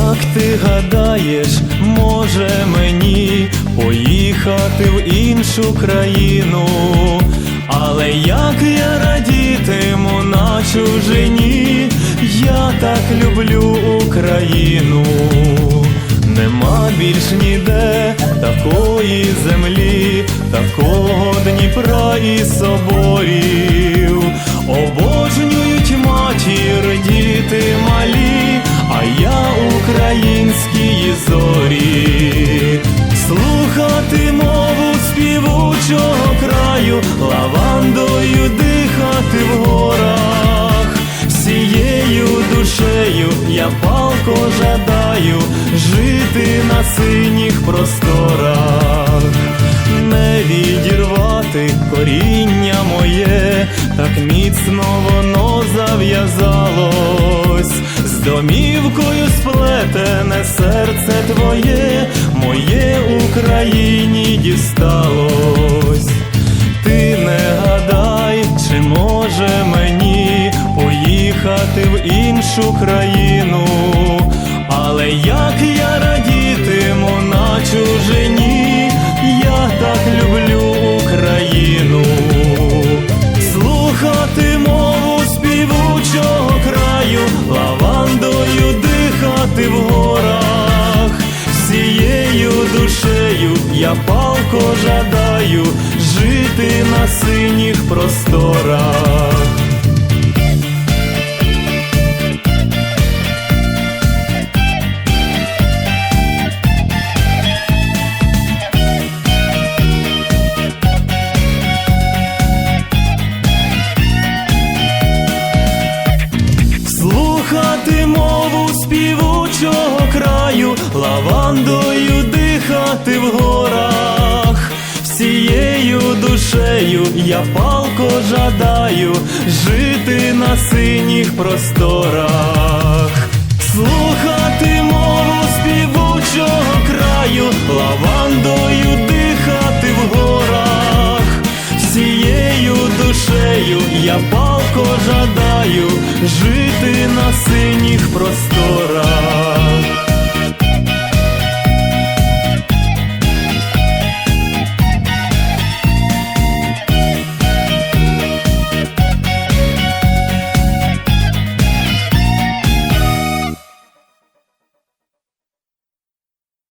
Як ти гадаєш, може мені поїхати в іншу країну, але як я радітиму на чужині, я так люблю Україну, нема більш ніде такої землі, такого Дніпра і соборів, обожнюють матір, діти малі, я палко жадаю жити на синіх просторах, не відірвати коріння моє, так міцно воно зав'язалось, з домівкою сплетене серце твоє, моє Україні дісталось. Ти не гадай, чи може мені поїхати в іншу країну, але як я радітиму на чужині, я так люблю Україну, слухати мову співучого краю, лавандою дихати в горах, всією душею я палко жадаю жити на синіх співучого краю, лавандою дихати в горах, всією душею я палко жадаю жити на синіх просторах, слухати мову співучого краю, лавандою дихати в горах, всією душею я палко жадаю жити на синіх просторах.